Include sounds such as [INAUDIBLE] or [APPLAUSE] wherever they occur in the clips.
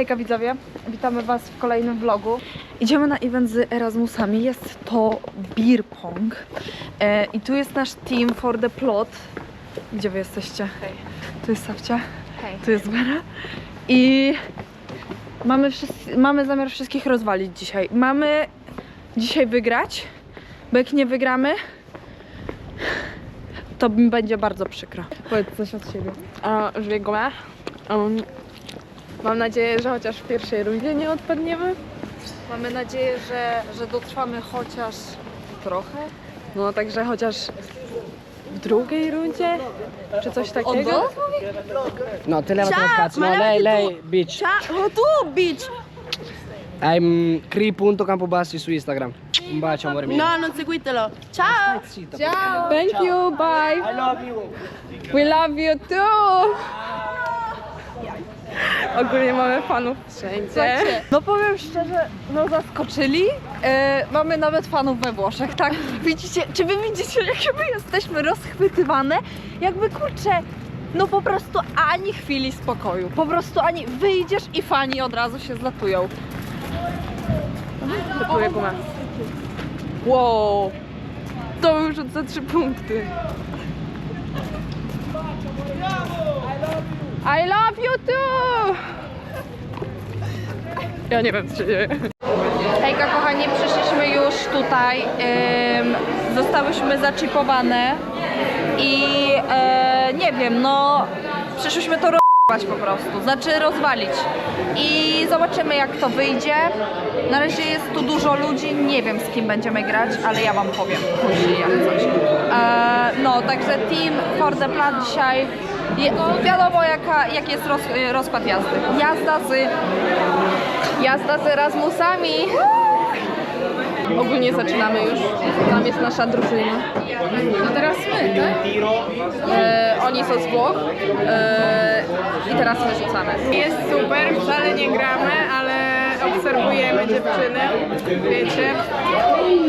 Hejka widzowie, witamy was w kolejnym vlogu. Idziemy na event z Erasmusami, jest to beer pong. E, I tu jest nasz team for the plot. Gdzie wy jesteście? Hej. Tu jest Safcia, Hej. tu jest Vera. I mamy, wszyscy, mamy zamiar wszystkich rozwalić dzisiaj. Mamy dzisiaj wygrać, bo jak nie wygramy, to mi będzie bardzo przykro. Powiedz coś od siebie. A, Żwiegome. Um, mam nadzieję, że chociaż w pierwszej rundzie nie odpadniemy. Mamy nadzieję, że, że dotrwamy chociaż trochę. No także chociaż w drugiej rundzie, czy coś takiego. No, leva cazzo. No, lei, lei, bitch. Ciao, tu, bitch! Hai mm, cri.campobassi su Instagram. Un bacio, amore mio. No, non seguitelo. Ciao! Thank you, bye. I love you. We love you too. Ogólnie mamy fanów wszędzie. No powiem szczerze, no zaskoczyli. E, mamy nawet fanów we Włoszech, tak? [LAUGHS] Widzicie, czy wy widzicie, jakie my jesteśmy rozchwytywane? Jakby kurczę, no po prostu ani chwili spokoju. Po prostu ani wyjdziesz i fani od razu się zlatują. Kupuję gumę. Wow. To już za trzy punkty. I love you too! Ja nie wiem, co się dzieje. Hejka kochani, przyszliśmy już tutaj. Ym, zostałyśmy zaczipowane i e, nie wiem, no przyszliśmy to rozwalić po prostu, znaczy rozwalić. I zobaczymy jak to wyjdzie. Na razie jest tu dużo ludzi, nie wiem z kim będziemy grać, ale ja wam powiem później jak coś. E, no, także team for the plan dzisiaj. Je, wiadomo jaka, jaki jest roz, rozkład jazdy. Jazda z Jazda z Erasmusami. Ogólnie zaczynamy już. Tam jest nasza drużyna. No teraz my, tak? E, oni są z Włoch. E, I teraz my rzucamy. Jest super, wcale nie gramy, ale obserwujemy dziewczyny, wiecie,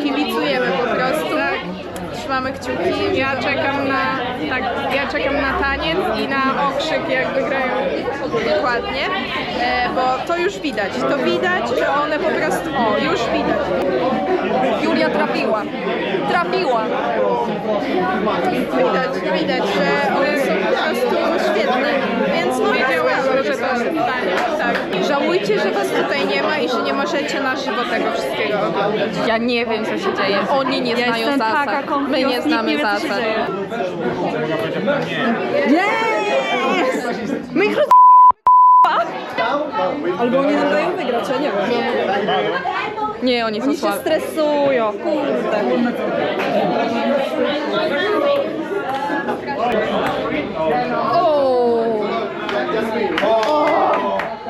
kibicujemy po prostu. Trzymamy kciuki. Ja czekam na, tak, ja czekam na taniec i na okrzyk, jak wygrają dokładnie, e, bo to już widać. To widać, że one po prostu, o, już widać. Trafiła. Trafiła. Widać, widać, że one są po prostu świetne. Więc no wiedziałam, że to się stanie. Tak. Żałujcie, że was tutaj nie ma i że nie możecie na żywo tego wszystkiego oglądać. Ja nie wiem, co się dzieje. Oni nie Ja znają jestem taka zasad. confused, My nie znamy nie zasad. Yes! My ich roz... Albo oni nam dają wygrać, ja nie wiem. Nie, oni są Oni się słabi. stresują, kurde. O!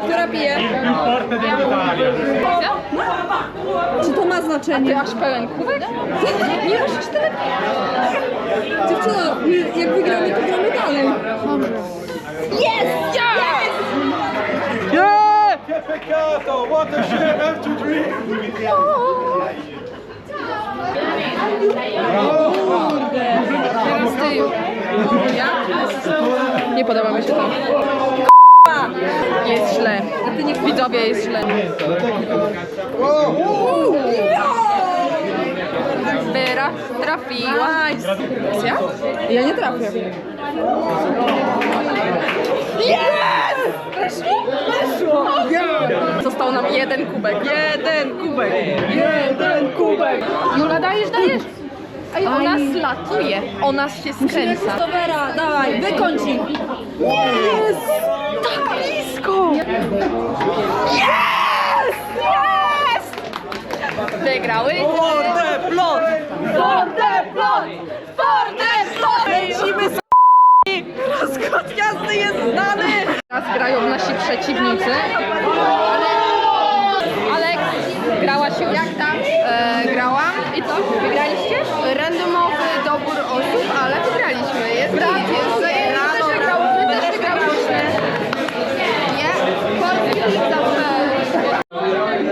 Która bije? Czy to ma Ty znaczenie? aż pełen kubek? Nie musisz tyle... Dziewczyno, my jak wygramy, to gramy dalej. Jest! Peccato! What a shame! Have to? Nie podoba mi się to. Jest źle. Widzowie, jest źle. Vera trafiłaś. Ja? Ja nie trafię. Jest! Został nam jeden kubek. Jeden kubek. Jeden kubek. Jula, dajesz, dajesz. Ej, ona zlatuje. Ona się skręca. Dobra, dawaj, wykończ ich. Jest! Tak blisko! Jest! Jest! Wygrały? Forde plot! Forde plot! Forde plot! Lecimy z Rozkład jazdy jest znany! Teraz grają nasi przeciwnicy. Alek, grałaś już? Jak tam? E, grałam. I co? Wygraliście? Randomowy dobór osób, ale wygraliśmy. Jest Brawo, jest brawo, też brawo. wygrałyśmy, My też też wygrałyśmy. Nie? Polski zawsze.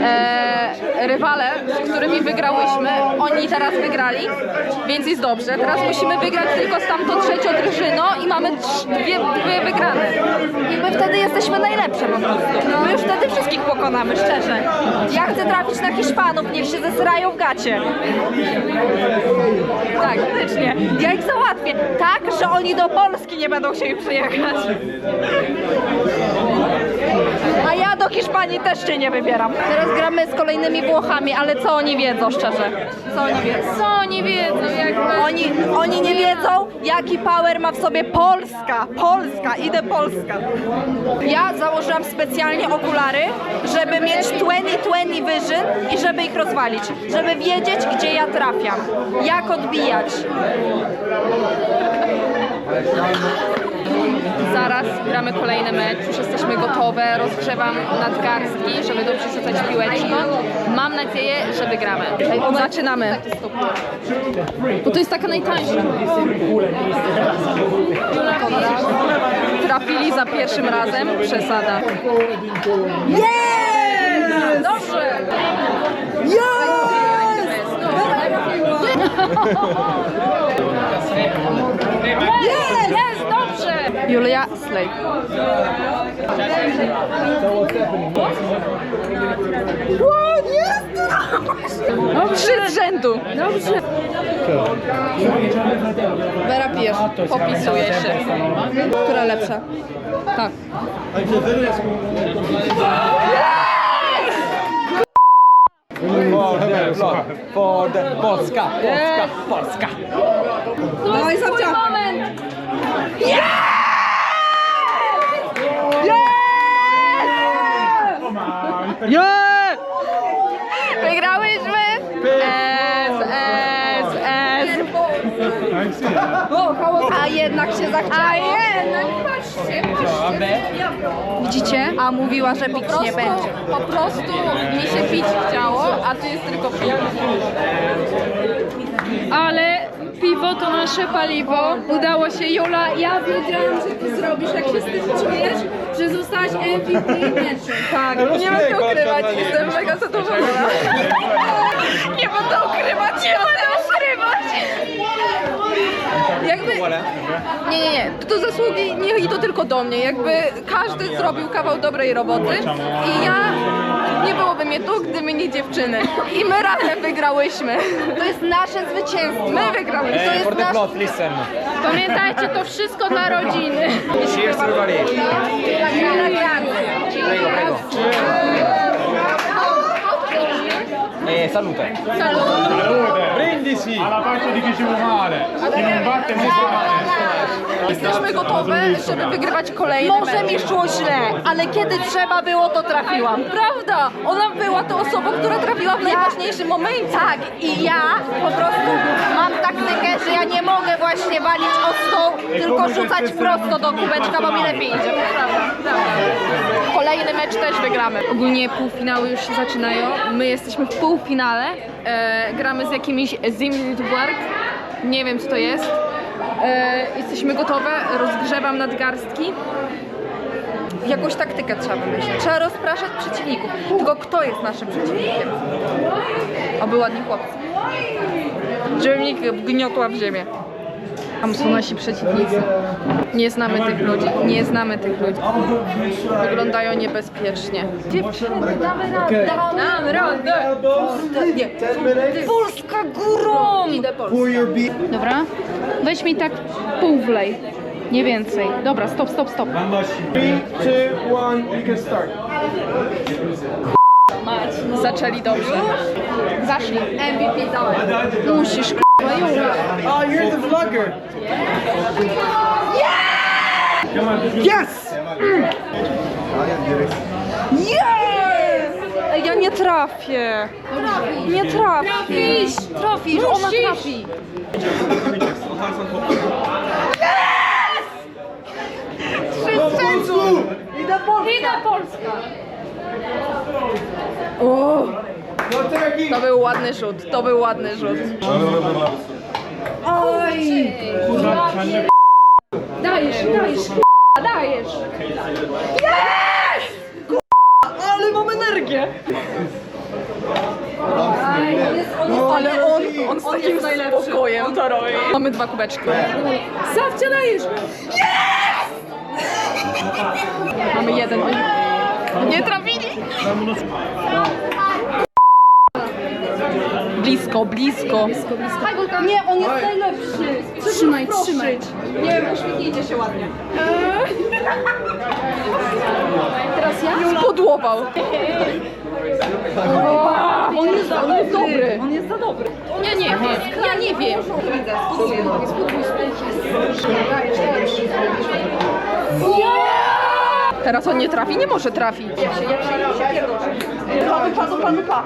e, rywale, z którymi wygrałyśmy, oni teraz wygrali, więc jest dobrze. Teraz musimy wygrać tylko z tamtą trzecią drużyną i mamy dwie, dwie wygrane. I my wtedy jesteśmy najlepsze po prostu. My już wtedy wszystko pokonamy, szczerze. Ja chcę trafić na Hiszpanów, niech się zesrają w gacie. Tak, faktycznie. Ja ich załatwię. Tak, że oni do Polski nie będą chcieli przyjechać. A ja do Hiszpanii też się nie wybieram. Teraz gramy z kolejnymi Włochami, ale co oni wiedzą, szczerze? Co oni wiedzą? Co oni wiedzą, jakby... Oni, oni nie wiedzą, jaki power ma w sobie Polska. Polska, idę Polska. Ja założyłam specjalnie okulary, żeby mieć 20-20 vision i żeby ich rozwalić. Żeby wiedzieć, gdzie ja trafiam. Jak odbijać. Zaraz gramy kolejny mecz, już jesteśmy gotowe, rozgrzewam nadgarstki, żeby dobrze rzucać piłeczką. Mam nadzieję, że wygramy. Zaczynamy. Bo to jest taka najtańsza. Trafili za pierwszym razem. Przesada. Dobrze! Jest! Jest! Dobrze! Julia Slej. Trzy z rzędu. Dobrze! Wera pijesz. Popisuje się. Która lepsza? Tak. Polska. Polska. Polska. Dawaj, Twój Zabcia. moment! Yeah! Wygrałyśmy! S, S, S. A jednak się zachciało. A jednak, patrzcie, patrzcie. Widzicie? A mówiła, że pić nie będzie. Po prostu mi się pić chciało, a tu jest tylko piwo. Ale piwo to nasze paliwo. Udało się, Jola. Ja wiedziałam, że ty zrobisz. Jak się z tym czujesz, że zostałaś MVP meczu. Tak, nie będę ukrywać, jestem mega zadowolona. Nie będę ukrywać, nie będę ukrywać. Jakby... Nie, nie, nie. To zasługi nie i to tylko do mnie. Jakby każdy zrobił kawał dobrej roboty i ja... Nie byłoby mnie tu, gdyby nie dziewczyny. I my razem wygrałyśmy. To jest nasze zwycięstwo. My wygrałyśmy. To jest For the nasz... blood, listen. Pamiętajcie, to wszystko dla rodziny. Cheers everybody. E salute. Brindisi. alla faccia di chi ci vuole male, chi non batte non batte. Jesteśmy gotowe, żeby wygrywać kolejny Może mi szło źle, ale kiedy trzeba było, to trafiłam. Prawda! Ona była tą osobą, która trafiła w najważniejszym momencie. Tak, i ja po prostu mam taktykę, że ja nie mogę właśnie walić o stół, tylko rzucać prosto do kubeczka, bo mi lepiej idzie. Kolejny mecz też wygramy. Ogólnie półfinały już się zaczynają. My jesteśmy w półfinale. E, gramy z jakimiś Zimtwerk. Nie wiem co to jest. E, jesteśmy gotowe. Rozgrzewam nadgarstki. Jakąś taktykę trzeba wymyślić. Trzeba rozpraszać przeciwników. Tylko kto jest naszym przeciwnikiem? Oby ładni chłopcy. Żebym nikt wgniotła w ziemię. Tam są nasi przeciwnicy. Nie znamy tych ludzi. Nie znamy tych ludzi. Wyglądają niebezpiecznie. Dziewczyny, damy radę. Damy radę. Nie. Polska górą! Idę Polską. Dobra? Weź mi tak pół wlej. Nie więcej. Dobra, stop, stop, stop. Three, two, one, you can start. Zaczęli dobrze. Zaszli. MVP dałem. Musisz, Oh, you're the vlogger. Yes! Ej, Ja nie trafię. Nie trafię. Trafisz! Trafisz! Ona trafi! Idę Polska! Turkey. To był ładny rzut, to był ładny rzut. Oj! Dajesz, dajesz, k***a, dajesz! Ale mam energię. Ale on, on z takim spokojem to robi. Mamy dwa kubeczki. Zawcia dajesz! Mamy jeden. Oni nie trafili! Blisko, blisko. Nie, on jest najlepszy. Trzymaj, trzymaj. Nie wiem, uśmiechnijcie się ładnie. Teraz ja? Podłował. On jest, on jest dobry. On jest za dobry. Ja nie wiem, ja nie wiem. Teraz on nie trafi? Nie może trafić. Panu, panu, panu, pa.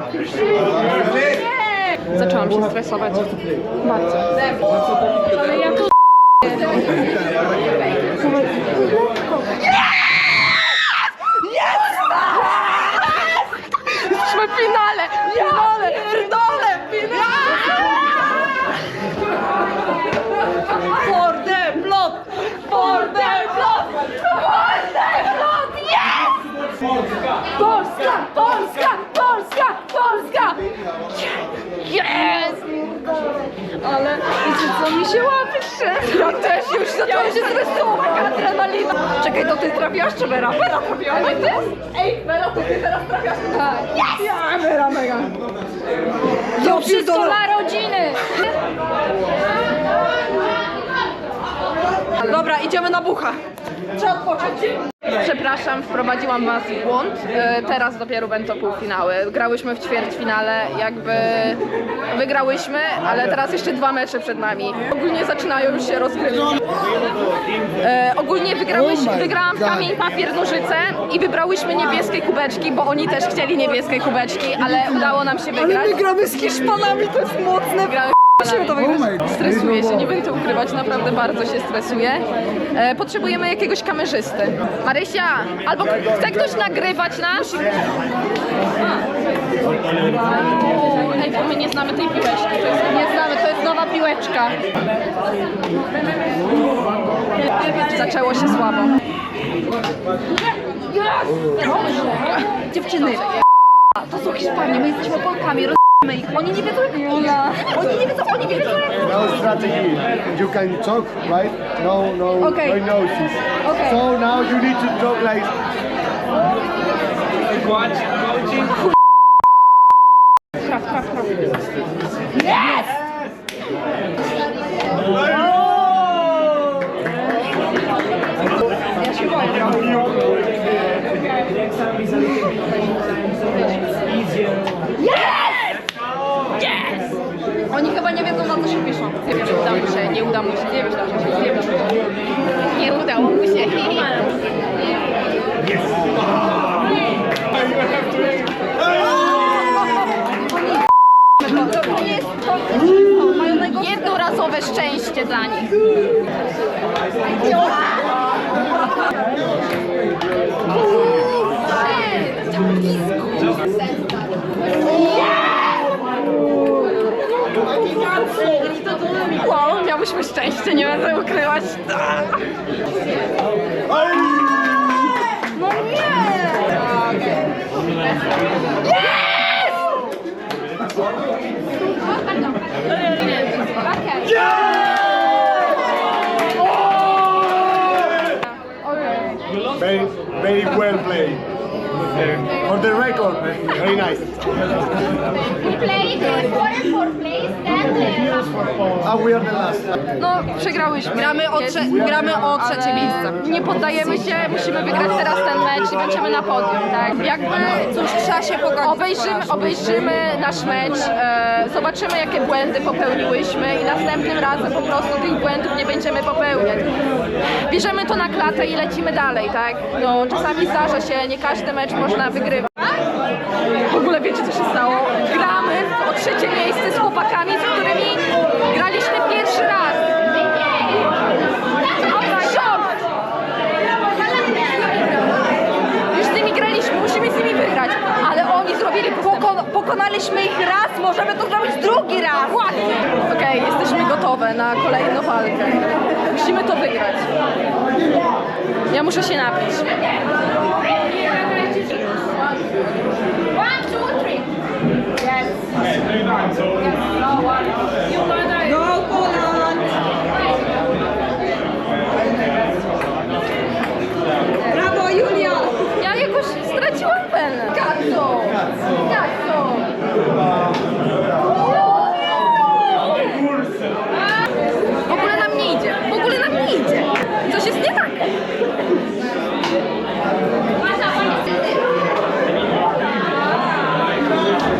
Zaczęłam się stresować. Bardzo. Ale ja to... Jesteśmy w finale! Finale! Pierdolę! For the plot! For the plot! For the plot! Yes! Polska, Polska, Polska, Polska! Jest! Ale wiecie co, mi się łapy trzęsą. Ja też już zaczęłam się stresować. Adrenalina. Czekaj, to ty trafiasz czy Vera? Vera trafiła, nie ty? Ej, Bela, to ty teraz trafiasz. Tak. Yes! Ja, Vera, mega. To wszystko dla rodziny! Dobra, idziemy na bucha. Trzeba odpocząć. Przepraszam, wprowadziłam was w błąd. E, Teraz dopiero będą półfinały. Grałyśmy w ćwierćfinale, jakby wygrałyśmy, ale teraz jeszcze dwa mecze przed nami. Ogólnie zaczynają już się rozgrywki. E, ogólnie wygrałyśmy, wygrałam w kamień, papier, nożyce i wybrałyśmy niebieskie kubeczki, bo oni też chcieli niebieskie kubeczki, ale udało nam się wygrać. My gramy z Hiszpanami, to jest mocne. Gramy Musimy to wygrać. Stresuję się, nie będę ukrywać, naprawdę bardzo się stresuję. E, potrzebujemy jakiegoś kamerzysty. Marysia, albo chce ktoś nagrywać nas? Ej, bo my nie znamy tej piłeczki. To jest, nie znamy, to jest nowa piłeczka. Zaczęło się słabo. Dziewczyny, to są Hiszpanie, my jesteśmy Polkami. Oni nie wiedzą jak Pola. Oni nie wiedzą, oni wiedzą jak No strategy. You can talk, right? No, no, Okay. no noses. Okay. So now you need to talk like. Traf, Oni chyba nie wiedzą na co się piszą. Nie wiem, uda mu się, nie uda mu się, nie wiem, uda mu się, nie wiem. Nie udało mu się. Jednorazowe szczęście dla nich. Wow, miałyśmy szczęście, nie będę ukrywać. No nie! Very, very well played. For the record, very nice. played uh, quarter for place, then we are the last. No, przegrałyśmy. Gramy o, trze- gramy o trzecie miejsce. Nie poddajemy się, musimy wygrać teraz ten mecz i będziemy na podium, tak? Jakby Cóż, trzeba się pogodzić. obejrzymy, obejrzymy nasz mecz, e, zobaczymy jakie błędy popełniłyśmy i następnym razem po prostu tych błędów nie będziemy popełniać. Bierzemy to na klatę i lecimy dalej, tak? No, czasami zdarza się, nie każdy mecz można wygrywać. W ogóle wiecie co się stało? Gramy o trzecie miejsce z chłopakami, z którymi graliśmy pierwszy raz. Szok! Już z nimi graliśmy, musimy z nimi wygrać, ale oni zrobili Poko- pokonaliśmy ich raz, możemy to zrobić drugi raz. Dokładnie. Okej, jesteśmy gotowe na kolejną walkę. Musimy to wygrać. Ja muszę się napić. one, two, three. Go Poland! Brawo Julia! Ja jakoś straciłam penę. Jak to? W ogóle nam nie idzie. W ogóle nam nie idzie. Coś jest nie tak.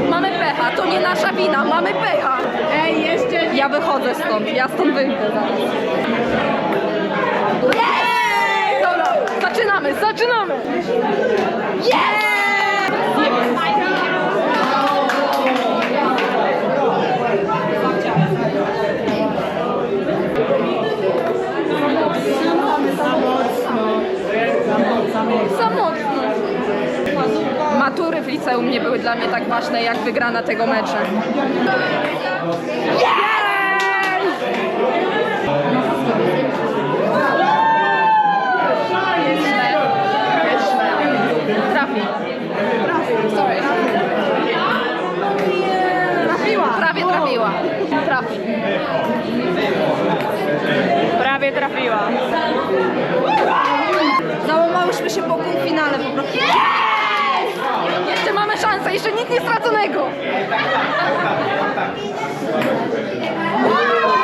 Mamy pecha, to nie nasza wina, mamy pecha. Ej, jeszcze Stąd, ja stąd wyjdę zaraz. Dobra, zaczynamy, zaczynamy. Za mocno. Matury w liceum nie były dla mnie tak ważne jak wygrana tego meczu. Źle. Trafi. Trafi. Sorry. Trafiła. Prawie trafiła. Trafi. prawie trafiła. Załamałyśmy się po półfinale po prostu. Jeszcze mamy szansę, jeszcze nic nie straconego. I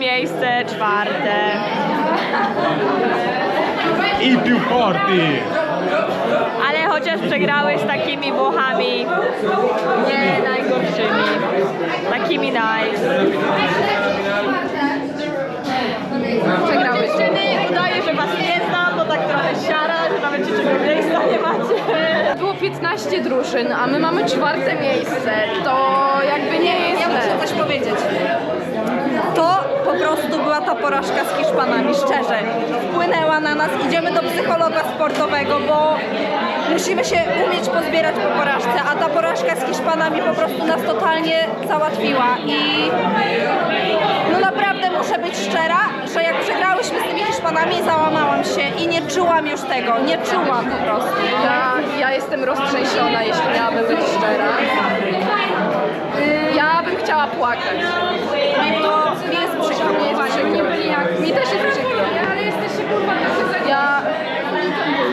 miejsce czwarte. I più forti. Ale chociaż przegrały z takimi Włochami nie najgorszymi. Takimi nice. Przegrały. Dziewczyny, udaje, że was nie znam, bo tak trochę siara, że nawet trzeciego miejsca nie macie. Było 15 drużyn, a my mamy czwarte miejsce. To jakby nie jest Ja muszę coś powiedzieć. Po prostu była ta porażka z Hiszpanami, szczerze. Wpłynęła na nas, idziemy do psychologa sportowego, bo musimy się umieć pozbierać po porażce, a ta porażka z Hiszpanami po prostu nas totalnie załatwiła i no naprawdę muszę być szczera, że jak przegrałyśmy z tymi Hiszpanami, załamałam się i nie czułam już tego, nie czułam po prostu. Ja, ja jestem roztrzęsiona, jeśli miałabym być szczera. Ja bym chciała płakać. To mi jest przykro. Mi jest przykro. Mi też jest przykro. Ale jesteście kurwa Ja...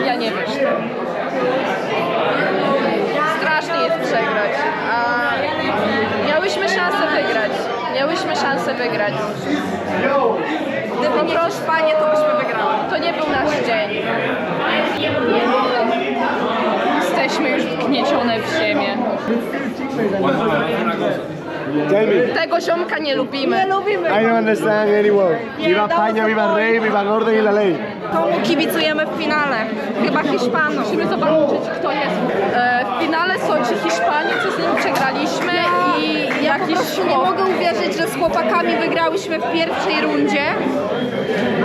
Ja nie wiem. Strasznie jest przegrać. A miałyśmy szansę wygrać. Miałyśmy szansę wygrać. Gdyby nie Hiszpanie, to byśmy wygrały. To nie był nasz dzień. Jesteśmy już wgniecione w ziemię. Tell me. Tego ziomka nie lubimy. I don't understand anyone. Viva España, viva rey, viva el orden y la ley. Komu kibicujemy w finale? Chyba Hiszpanom. Musimy zobaczyć, kto jest. E, w finale są ci Hiszpanie, co z nimi przegraliśmy i Ja po jakiś prostu nie chłop. mogę uwierzyć, że z chłopakami wygrałyśmy w pierwszej rundzie,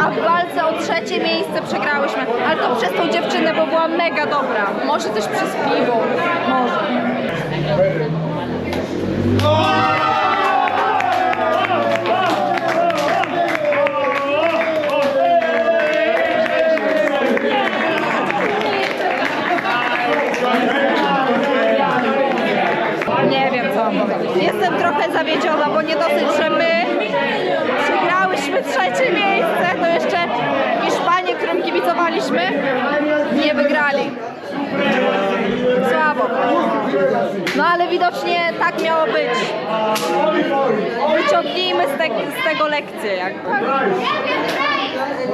a w walce o trzecie miejsce przegrałyśmy. Ale to przez tą dziewczynę, bo była mega dobra. Może też przez piwo. Może. Nie tak miało być. Wyciągnijmy z, te, z tego lekcję.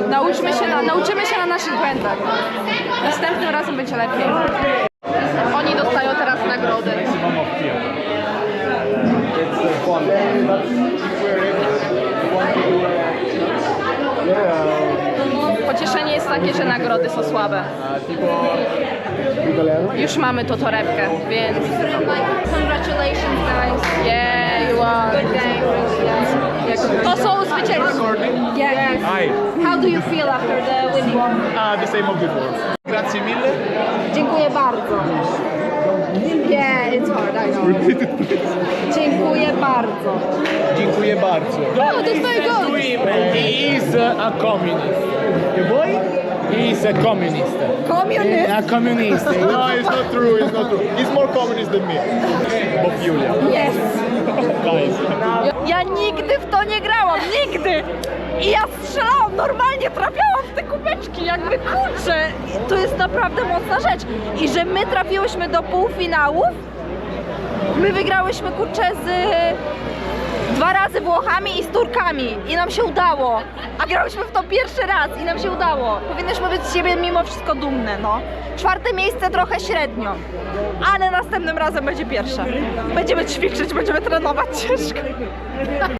Nauczmy się na, nauczymy się na naszych błędach. Następnym razem będzie lepiej. Oni dostają teraz nagrody. Pocieszenie jest takie, że nagrody są słabe. Już mamy to torebkę, więc... Congratulations guys. Yeah, you are. Good game. To są zwycięzcy. Yes. Hi. How do you feel after the winning? Uh, the same of before. Grazie mille. Dziękuję bardzo. Yeah, it's hard, I know. Dziękuję bardzo. Dziękuję bardzo. No, dostaję go. He is a communist. The boy? He's a communist. Communist? A communist. No, it's not true, it's not true. He's more communist than me. Bob Julia. Yes. Guys. Ja nigdy w to nie grałam, nigdy! I ja strzelałam, normalnie trafiałam w te kubeczki, jakby kurczę. To jest naprawdę mocna rzecz. I że my trafiłyśmy do półfinałów, my wygrałyśmy kurczę z dwa razy Włochami i z Turkami i nam się udało. A grałyśmy w to pierwszy raz i nam się udało. Powinnyśmy być z siebie mimo wszystko dumne, no. Czwarte miejsce trochę średnio, ale następnym razem będzie pierwsze. Będziemy ćwiczyć, będziemy trenować ciężko.